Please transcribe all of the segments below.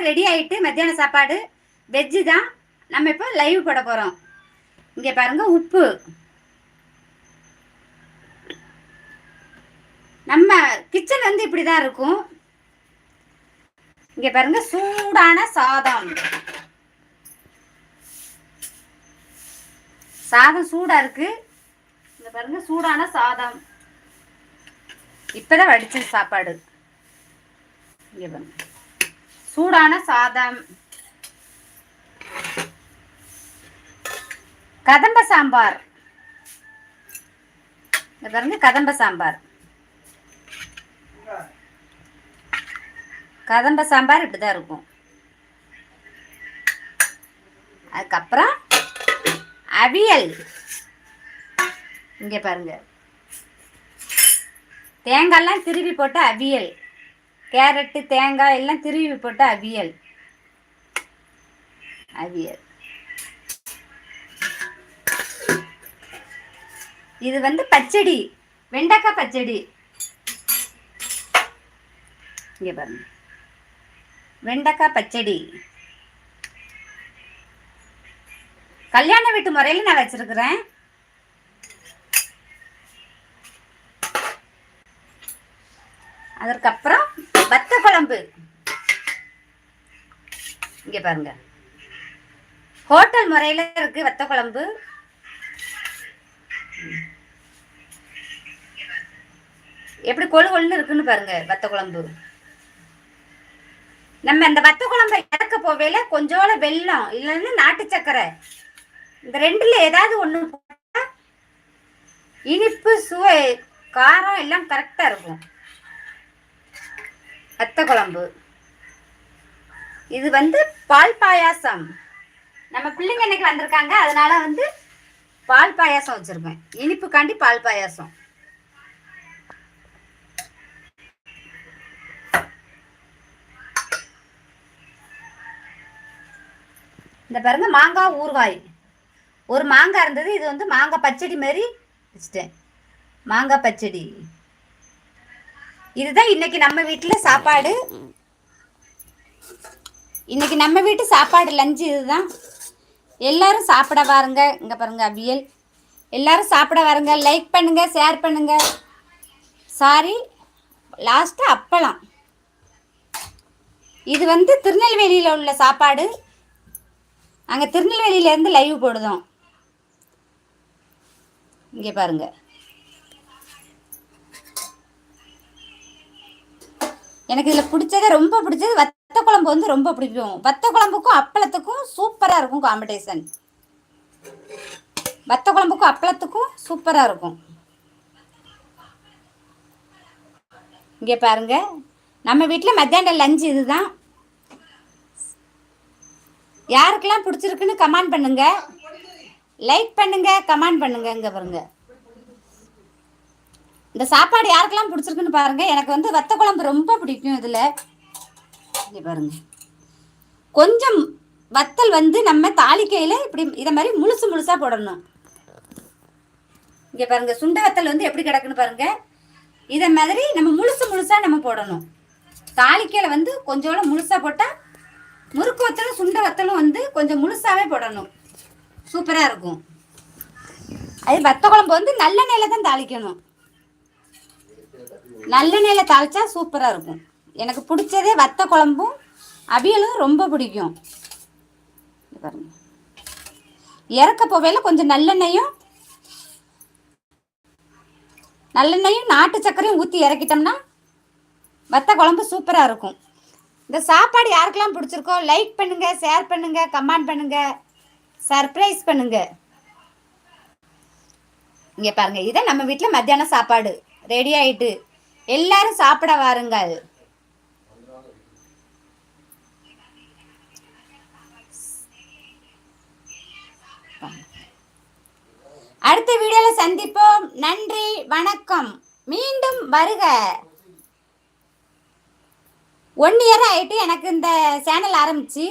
சாப்பாடு ரெடி ஆயிட்டு மத்தியான சாப்பாடு வெஜ்ஜு தான். நம்ம இப்போ லைவ் போட போகிறோம் இங்கே பாருங்க உப்பு. நம்ம கிச்சன் வந்து இப்படி தான் இருக்கும். இங்கே பாருங்க சூடான சாதம். சாதம் சூடாக இருக்கு. இங்கே பாருங்க சூடான சாதம். இப்போதான் வடிச்ச சாப்பாடு. இங்கே பாருங்கள் சூடான சாதம். கதம்ப சாம்பார். பாருங்க கதம்ப சாம்பார். கதம்ப சாம்பார் இப்படிதான் இருக்கும். அதுக்கப்புறம் அவியல். இங்க பாருங்க. தேங்காய்லாம் திருவி போட்ட அவியல். கேரட்டு தேங்காய் எல்லாம் திருவி போட்டு அவியல். அவியல். இது வந்து பச்சடி வெண்டைக்காய் பச்சடி. இங்கே பாருங்க. வெண்டைக்காய் பச்சடி. கல்யாண வீட்டு முறையில் நான் வச்சிருக்கிறேன். அதற்கப்புறம் வத்த குழம்பு இங்க பாருங்க. ஹோட்டல் முறையில் இருக்கு வத்த குழம்பு எப்படி கொழு கொழுன்னு இருக்குன்னு பாருங்க வத்த குழம்பு நம்ம இந்த வத்த குழம்பை இறக்க போவேல கொஞ்சோட வெல்லம் இல்லைன்னா நாட்டு சக்கரை இந்த ரெண்டுல ஏதாவது ஒண்ணு இனிப்பு சுவை காரம் எல்லாம் கரெக்டா இருக்கும். வத்த குழம்பு. இது வந்து பால் பாயாசம். நம்ம பிள்ளைங்க இன்னைக்கு வந்திருக்காங்க அதனால வந்து பால் பாயாசம் வச்சிருக்கேன். இனிப்புக்காண்டி பால் பாயாசம். இந்த பாருங்க மாங்காய் ஊறுகாய். ஒரு மாங்காய் இருந்தது இது வந்து மாங்காய் பச்சடி மாதிரி வச்சுட்டேன். மாங்காய் பச்சடி. இதுதான் இன்னைக்கு நம்ம வீட்டில் சாப்பாடு. இன்னைக்கு நம்ம வீட்டு சாப்பாடு லஞ்சு இதுதான். எல்லாரும் சாப்பிட வாருங்க. இங்கே பாருங்க அவியல். எல்லாரும் சாப்பிட வாருங்க. லைக் பண்ணுங்க ஷேர் பண்ணுங்க. சாரி லாஸ்ட்டு அப்பளம். இது வந்து திருநெல்வேலியில் உள்ள சாப்பாடு. அங்கே திருநெல்வேலியிலேருந்து லைவ் போடுதோம். இங்கே பாருங்கள் எனக்கு இதில் பிடிச்சது ரொம்ப பிடிச்சது வத்த குழம்பு வந்து ரொம்ப பிடிக்கும். வத்த குழம்புக்கும் அப்பளத்துக்கும் சூப்பராக இருக்கும் காம்படிஷன் வத்த குழம்புக்கும் அப்பளத்துக்கும் சூப்பராக இருக்கும். இங்கே பாருங்க. நம்ம வீட்டில் மத்தியான லஞ்ச் இதுதான். யாருக்கெல்லாம் பிடிச்சிருக்குன்னு கமெண்ட் பண்ணுங்க. லைக் பண்ணுங்க கமெண்ட் பண்ணுங்க இங்க பாருங்க. இந்த சாப்பாடு யாருக்கெல்லாம் பிடிச்சிருக்குன்னு பாருங்க. எனக்கு வந்து வத்த குழம்பு ரொம்ப பிடிக்கும் இதில். பாருங்க. கொஞ்சம் வத்தல் வந்து நம்ம தாளிக்கையில் இப்படி இதை மாதிரி முழுசு முழுசாக போடணும். இங்கே பாருங்க சுண்ட வத்தல் வந்து எப்படி கிடக்குன்னு பாருங்க. இதை மாதிரி நம்ம முழுசு முழுசாக நம்ம போடணும். தாளிக்கையில் வந்து கொஞ்சோட முழுசாக போட்டால் முறுக்கு வத்தலும் சுண்ட வத்தலும் வந்து கொஞ்சம் முழுசாகவே போடணும். சூப்பராக இருக்கும். அது வத்த குழம்பு வந்து நல்லெண்ணெயில தான் தாளிக்கணும். நல்லெண்ணெயில தாளிச்சா சூப்பரா இருக்கும். எனக்கு பிடிச்சதே வத்த குழம்பும் அவியலும் ரொம்ப பிடிக்கும். பாருங்க. இறக்க போவையில கொஞ்சம் நல்லெண்ணெயும் நல்லெண்ணெயும் நாட்டு சர்க்கரையும் ஊற்றி இறக்கிட்டோம்னா வத்த குழம்பு சூப்பராக இருக்கும். இந்த சாப்பாடு யாருக்கெல்லாம் பிடிச்சிருக்கோ லைக் பண்ணுங்க ஷேர் பண்ணுங்க கமெண்ட் பண்ணுங்க சர்ப்ரைஸ் பண்ணுங்க. இங்க பாருங்க இதை நம்ம வீட்டில் மத்தியான சாப்பாடு ரெடி ஆயிட்டு எல்லாரும் சாப்பிட வாருங்கள். அடுத்த வீடியோல சந்திப்போம். நன்றி வணக்கம். மீண்டும் வருக. ஒன் இயர் ஆயிட்டு எனக்கு இந்த சேனல் ஆரம்பிச்சு.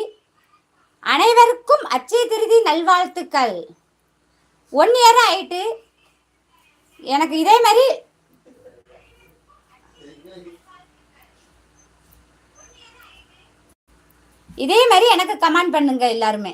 அனைவருக்கும் அச்சய திருதி நல்வாழ்த்துக்கள். ஒன் இயர் ஆயிட்டு எனக்கு இதே மாதிரி இதே மாதிரி எனக்கு கமெண்ட் பண்ணுங்க எல்லாருமே.